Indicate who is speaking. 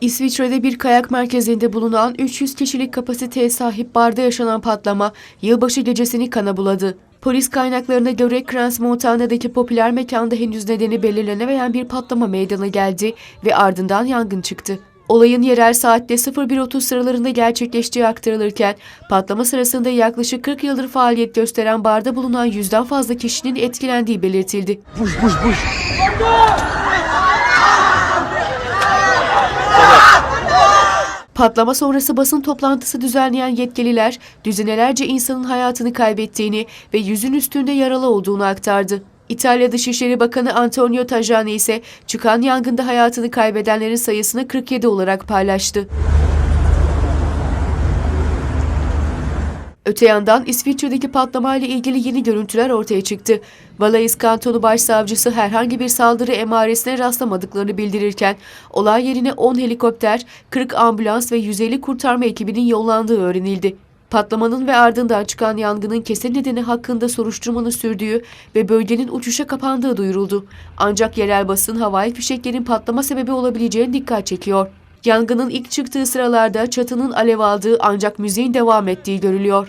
Speaker 1: İsviçre'de bir kayak merkezinde bulunan 300 kişilik kapasiteye sahip barda yaşanan patlama yılbaşı gecesini kana buladı. Polis kaynaklarına göre Crans Montana'daki popüler mekanda henüz nedeni belirlenemeyen bir patlama meydana geldi ve ardından yangın çıktı. Olayın yerel saatte 01.30 sıralarında gerçekleştiği aktarılırken patlama sırasında yaklaşık 40 yıldır faaliyet gösteren barda bulunan yüzden fazla kişinin etkilendiği belirtildi.
Speaker 2: Push, push, push.
Speaker 1: Patlama sonrası basın toplantısı düzenleyen yetkililer düzinelerce insanın hayatını kaybettiğini ve yüzün üstünde yaralı olduğunu aktardı. İtalya Dışişleri Bakanı Antonio Tajani ise çıkan yangında hayatını kaybedenlerin sayısını 47 olarak paylaştı. Öte yandan İsviçre'deki patlamayla ilgili yeni görüntüler ortaya çıktı. Valais Kantonu Başsavcısı herhangi bir saldırı emaresine rastlamadıklarını bildirirken olay yerine 10 helikopter, 40 ambulans ve 150 kurtarma ekibinin yollandığı öğrenildi. Patlamanın ve ardından çıkan yangının kesin nedeni hakkında soruşturmanın sürdüğü ve bölgenin uçuşa kapandığı duyuruldu. Ancak yerel basın havai fişeklerin patlama sebebi olabileceğine dikkat çekiyor. Yangının ilk çıktığı sıralarda çatının alev aldığı ancak müziğin devam ettiği görülüyor.